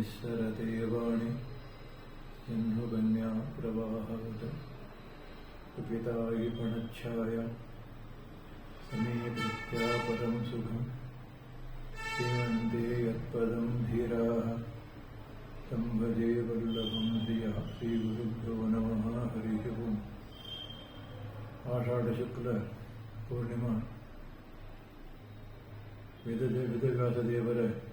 निःसरदेवाणि सिंहगन्या प्रवाहवत् कुपितायि पणच्छाया समीभृत्या परं सुखं, सेवन्ते यत्पदं धीराः। तं भजे वल्लभं धिया श्रीगुरुभ्यो नमः, हरिः ओम्। आषाढशुक्ल पूर्णिमा। विदज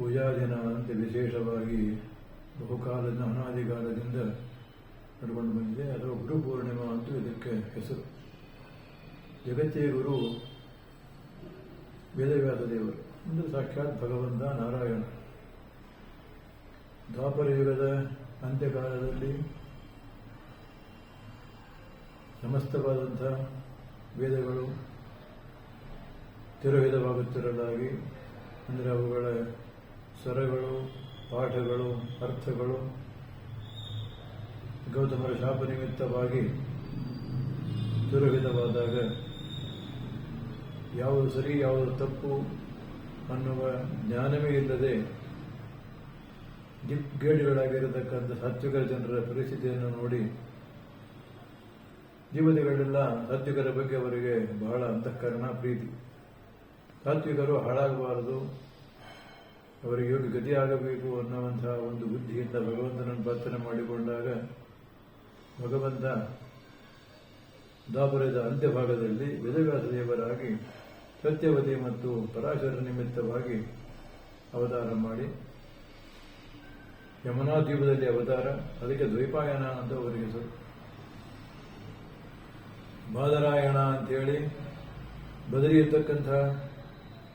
ಪೂಜಾ ದಿನ ಅಂತ ವಿಶೇಷವಾಗಿ ಬಹುಕಾಲದ ಅನಾದಿಕಾಲದಿಂದ ನಡ್ಕೊಂಡು ಬಂದಿದೆ. ಅಥವಾ ಗುರು ಪೂರ್ಣಿಮಾ ಅಂತೂ ಇದಕ್ಕೆ ಹೆಸರು. ಜಗತ್ತೇ ಗುರು, ವೇದವ್ಯಾಸ ದೇವರು. ಅಂದರೆ ಸಾಕ್ಷಾತ್ ಭಗವಂತ ನಾರಾಯಣ. ದ್ವಾಪರ ಯುಗದ ಅಂತ್ಯಕಾಲದಲ್ಲಿ ಸಮಸ್ತವಾದಂಥ ವೇದಗಳು ತಿರುಹಿತವಾಗುತ್ತಿರಲಾಗಿ ಅಂದರೆ ಅವುಗಳ ಸ್ವರಗಳು, ಪಾಠಗಳು, ಅರ್ಥಗಳು, ಗೌತಮರ ಶಾಪ ನಿಮಿತ್ತವಾಗಿ ದುರಹಿತವಾದಾಗ ಯಾವುದು ಸರಿ, ಯಾವುದು ತಪ್ಪು ಅನ್ನುವ ಜ್ಞಾನವೇ ಇಲ್ಲದೆ ದಿಗ್ಗೇಡಿಗಳಾಗಿರತಕ್ಕಂಥ ಸಾತ್ವಿಕರ ಜನರ ಪರಿಸ್ಥಿತಿಯನ್ನು ನೋಡಿ ದೇವತೆಗಳೆಲ್ಲ ಸಾತ್ವಿಕರ ಬಗ್ಗೆ ಅವರಿಗೆ ಬಹಳ ಅಂತಃಕರಣ, ಪ್ರೀತಿ. ಸಾತ್ವಿಕರು ಹಾಳಾಗಬಾರದು. ಅವರಿಗೆ ಗತಿಯಾಗಬೇಕು ಅನ್ನುವಂತಹ ಒಂದು ಬುದ್ಧಿಯಿಂದ ಭಗವಂತನನ್ನು ಪ್ರಾರ್ಥನೆ ಮಾಡಿಕೊಂಡಾಗ ಭಗವಂತ ದಾಪುರದ ಅಂತ್ಯಭಾಗದಲ್ಲಿ ವೇದವ್ಯಾಸ ದೇವರಾಗಿ ಸತ್ಯವತಿ ಮತ್ತು ಪರಾಶರ ನಿಮಿತ್ತವಾಗಿ ಅವತಾರ ಮಾಡಿ ಯಮುನಾ ದ್ವೀಪದಲ್ಲಿ ಅವತಾರ, ಅದಕ್ಕೆ ದ್ವೈಪಾಯನ ಅಂತ ಅವರಿಗೆ ಹೆಸರು ಬಾದರಾಯಣ ಅಂತೇಳಿ ಬದರಿ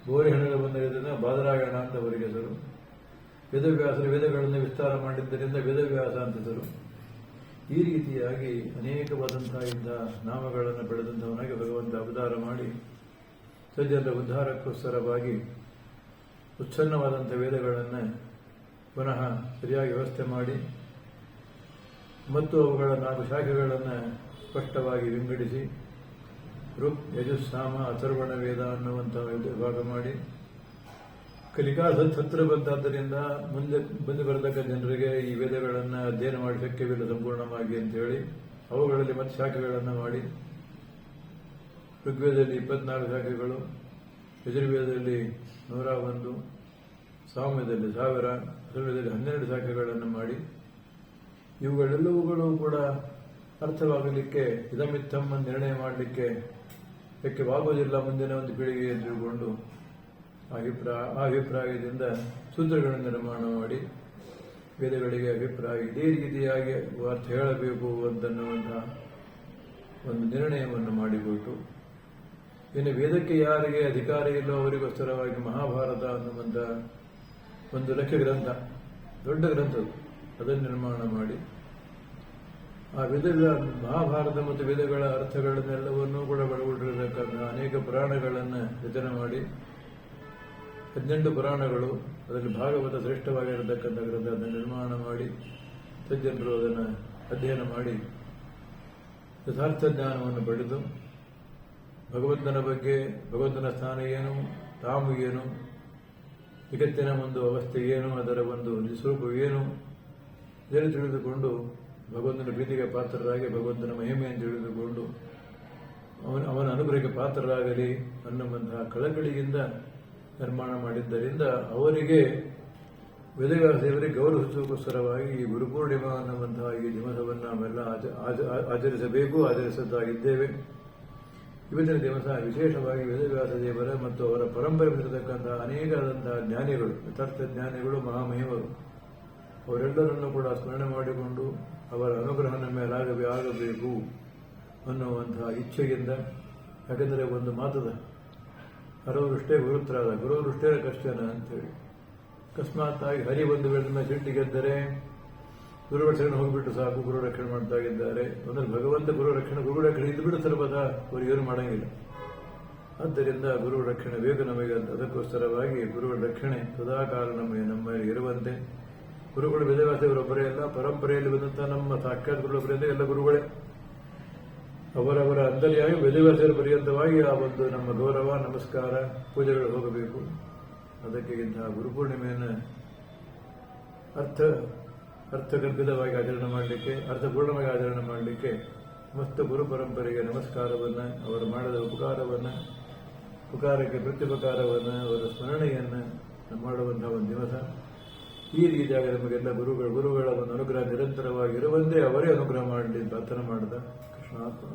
ಇರ್ತಕ್ಕಂಥ ಹಣದ ಬಂದ ಬಂದಿರೋದ್ರಿಂದ ಬಾದರಾಯಣ ಅಂತ ಹೆಸರು. ವೇದವ್ಯಾಸರು ವೇದಗಳನ್ನು ವಿಸ್ತಾರ ಮಾಡಿದ್ದರಿಂದ ವೇದವ್ಯಾಸ ಅಂತ ಹೆಸರು. ಈ ರೀತಿಯಾಗಿ ಅನೇಕವಾದಂತಹ ನಾಮಗಳನ್ನು ಬೆಳೆದಂಥವನಾಗಿ ಭಗವಂತ ಅವತಾರ ಮಾಡಿ ಸಜ್ಜನರ ಉದ್ಧಾರಕ್ಕೋಸ್ಕರವಾಗಿ ಉಚ್ಛನ್ನವಾದಂಥ ವೇದಗಳನ್ನು ಪುನಃ ಸರಿಯಾಗಿ ವ್ಯವಸ್ಥೆ ಮಾಡಿ ಮತ್ತು ಅವುಗಳ ನಾಲ್ಕು ಶಾಖೆಗಳನ್ನು ಸ್ಪಷ್ಟವಾಗಿ ವಿಂಗಡಿಸಿ ಋಕ್ ಯಜುಸ್ಸಾಮ ಅಥರ್ವಣ ವೇದ ಅನ್ನುವಂಥ ವಿಭಾಗ ಮಾಡಿ. ಕಲಿಕಾಲ ಸತ್ರ ಬಂದಾದ್ದರಿಂದ ಮುಂದೆ ಬಂದು ಬರತಕ್ಕ ಜನರಿಗೆ ಈ ವೇದಗಳನ್ನು ಅಧ್ಯಯನ ಮಾಡಿ ಶಕ್ಯವಿಲ್ಲ ಸಂಪೂರ್ಣವಾಗಿ ಅಂತೇಳಿ ಅವುಗಳಲ್ಲಿ ಮತ್ತೆ ಶಾಖೆಗಳನ್ನು ಮಾಡಿ. ಋಗ್ವೇದದಲ್ಲಿ ಇಪ್ಪತ್ನಾಲ್ಕು ಶಾಖೆಗಳು, ಯಜುರ್ವೇದದಲ್ಲಿ ನೂರ ಒಂದು, ಸಾಮ್ಯದಲ್ಲಿ ಸಾವಿರ, ಅಥರ್ವೇದದಲ್ಲಿ ಹನ್ನೆರಡು ಶಾಖೆಗಳನ್ನು ಮಾಡಿ. ಇವುಗಳೆಲ್ಲವುಗಳು ಕೂಡ ಅರ್ಥವಾಗಲಿಕ್ಕೆ, ಇದಮಿತ್ತಮ್ಮ ನಿರ್ಣಯ ಮಾಡಲಿಕ್ಕೆ ಶಕ್ಯವಾಗುವುದಿಲ್ಲ ಮುಂದಿನ ಒಂದು ಪೀಳಿಗೆ ತಿಳ್ಕೊಂಡು ಅಭಿಪ್ರಾಯ ಆ ಅಭಿಪ್ರಾಯದಿಂದ ಸೂತ್ರಗಳನ್ನು ನಿರ್ಮಾಣ ಮಾಡಿ ವೇದಗಳಿಗೆ ಅಭಿಪ್ರಾಯ ಇದೇ ರೀತಿಯಾಗಿ ಅರ್ಥ ಹೇಳಬೇಕು ಅಂತನ್ನುವಂತಹ ಒಂದು ನಿರ್ಣಯವನ್ನು ಮಾಡಿಕೊಟ್ಟು, ಇನ್ನು ವೇದಕ್ಕೆ ಯಾರಿಗೆ ಅಧಿಕಾರ ಇಲ್ಲೋ ಅವರಿಗೋಸ್ಕರವಾಗಿ ಮಹಾಭಾರತ ಅನ್ನುವಂಥ ಒಂದು ಲಕ್ಷ ಗ್ರಂಥ, ದೊಡ್ಡ ಗ್ರಂಥ ಅದನ್ನು ನಿರ್ಮಾಣ ಮಾಡಿ ಆ ವಿಧಗಳ ಮಹಾಭಾರತ ಮತ್ತು ವೇದಗಳ ಅರ್ಥಗಳನ್ನೆಲ್ಲವನ್ನೂ ಕೂಡ ಒಳಗೊಂಡಿರತಕ್ಕಂಥ ಅನೇಕ ಪುರಾಣಗಳನ್ನು ರಚನೆ ಮಾಡಿ ಹದಿನೆಂಟು ಪುರಾಣಗಳು, ಅದರಲ್ಲಿ ಭಾಗವತ ಶ್ರೇಷ್ಠವಾಗಿರತಕ್ಕಂಥ ಗ್ರಂಥ ಅದನ್ನು ನಿರ್ಮಾಣ ಮಾಡಿ ಸಜ್ಜನರು ಅದನ್ನು ಅಧ್ಯಯನ ಮಾಡಿ, ಯಥಾರ್ಥ ಜ್ಞಾನವನ್ನು ಪಡೆದು, ಭಗವಂತನ ಬಗ್ಗೆ, ಭಗವಂತನ ಸ್ಥಾನ ಏನು, ತಾವು ಏನು, ಜಗತ್ತಿನ ಒಂದು ಅವಸ್ಥೆ ಏನು, ಅದರ ಒಂದು ಸ್ವರೂಪವೇನು ಇದನ್ನು ತಿಳಿದುಕೊಂಡು ಭಗವಂತನ ಪ್ರೀತಿಗೆ ಪಾತ್ರರಾಗಿ ಭಗವಂತನ ಮಹಿಮೆಯನ್ನು ತಿಳಿದುಕೊಂಡು ಅವನ ಅವನ ಅನುಗ್ರಹಕ್ಕೆ ಪಾತ್ರರಾಗಲಿ ಅನ್ನುವಂತಹ ಕಳಕಳಿಯಿಂದ ನಿರ್ಮಾಣ ಮಾಡಿದ್ದರಿಂದ ಅವರಿಗೆ ವೇದವ್ಯಾಸ ದೇವರಿಗೆ ಗೌರವಿಸುವುದಕ್ಕೋಸ್ಕರವಾಗಿ ಈ ಗುರುಪೂರ್ಣಿಮಾ ಅನ್ನುವಂತಹ ಈ ದಿವಸವನ್ನು ನಾವೆಲ್ಲ ಆಚರಿಸಬೇಕು ಆಚರಿಸುತ್ತಾಗಿದ್ದೇವೆ ಇವತ್ತಿನ ದಿವಸ ವಿಶೇಷವಾಗಿ ವೇದವ್ಯಾಸ ದೇವರ ಮತ್ತು ಅವರ ಪರಂಪರೆ ಬಂದಿರತಕ್ಕಂತಹ ಅನೇಕಾದಂತಹ ಜ್ಞಾನಿಗಳು, ಯಥಾರ್ಥ ಜ್ಞಾನಿಗಳು, ಮಹಾಮಹಿಮರು, ಅವರೆಲ್ಲರನ್ನು ಕೂಡ ಸ್ಮರಣೆ ಮಾಡಿಕೊಂಡು ಅವರ ಅನುಗ್ರಹ ನಮ್ಮ ಮೇಲಾಗಬೇ ಆಗಬೇಕು ಅನ್ನುವಂತಹ ಇಚ್ಛೆಯಿಂದ, ಯಾಕೆಂದರೆ ಒಂದು ಮಾತದ ಹರವೃಷ್ಟೇ ಗುರುತ್ರಾದ ಗುರುವೃಷ್ಟೇ ಕಷ್ಟನ ಅಂತೇಳಿ. ಅಕಸ್ಮಾತ್ ಆಗಿ ಹರಿ ಒಂದು ವೇಳೆ ಗೆದ್ದರೆ ಗುರು ರಕ್ಷಣೆ ಹೋಗಿಬಿಟ್ಟು ಸಾಕು ಗುರು ರಕ್ಷಣೆ ಮಾಡ್ತಾ ಇದ್ದಾರೆ. ಅಂದರೆ ಭಗವಂತ ಗುರು ರಕ್ಷಣೆ ಗುರು ರಕ್ಷಣೆ ಇದು ಬಿಡು ಅವರು ಏನು ಮಾಡಂಗಿಲ್ಲ. ಆದ್ದರಿಂದ ಗುರು ರಕ್ಷಣೆ ಬೇಕು ನಮಗೆ ಅದಕ್ಕೋಸ್ಕರವಾಗಿ ಗುರುಗಳ ರಕ್ಷಣೆ ಸದಾಕಾಲ ನಮಗೆ ನಮ್ಮ ಇರುವಂತೆ. ಗುರುಗಳು ವೇದವ್ಯಾಸವರೊಬ್ಬರೇ ಅಲ್ಲ, ಪರಂಪರೆಯಲ್ಲಿ ಬಂದಂತಹ ನಮ್ಮ ಸಾಕ್ಷಾತ್ ಗುರುಗಳೊಬ್ಬರಿಂದ ಎಲ್ಲ ಗುರುಗಳೇ. ಅವರವರ ಅಂದಲಿಯಾಗಿ ವೇದವ್ಯಾಸರ ಪರ್ಯಂತವಾಗಿ ಆ ಒಂದು ನಮ್ಮ ಗೌರವ, ನಮಸ್ಕಾರ, ಪೂಜೆಗಳು ಹೋಗಬೇಕು. ಅದಕ್ಕೆ ಇಂತಹ ಗುರುಪೂರ್ಣಿಮೆಯನ್ನು ಅರ್ಥ, ಅರ್ಥಗರ್ಭಿತವಾಗಿ ಆಚರಣೆ ಮಾಡಲಿಕ್ಕೆ, ಅರ್ಥಪೂರ್ಣವಾಗಿ ಆಚರಣೆ ಮಾಡಲಿಕ್ಕೆ ಸಮಸ್ತ ಗುರು ಪರಂಪರೆಗೆ ನಮಸ್ಕಾರವನ್ನು, ಅವರು ಮಾಡಿದ ಉಪಕಾರವನ್ನು, ಉಪಕಾರಕ್ಕೆ ಪ್ರತ್ಯುಪಕಾರವನ್ನು ಅವರ ಸ್ಮರಣೆಯನ್ನು ಮಾಡುವಂತಹ ಒಂದು ದಿವಸ. ಈ ರೀತಿಯಾಗಿ ನಮಗೆಲ್ಲ ಗುರುಗಳು, ಗುರುಗಳ ಒಂದು ಅನುಗ್ರಹ ನಿರಂತರವಾಗಿ ಇರುವಂತೆ ಅವರೇ ಅನುಗ್ರಹ ಮಾಡಲಿ ಪ್ರಾರ್ಥನೆ ಮಾಡಿದ ಕೃಷ್ಣಾರ್ಪಣ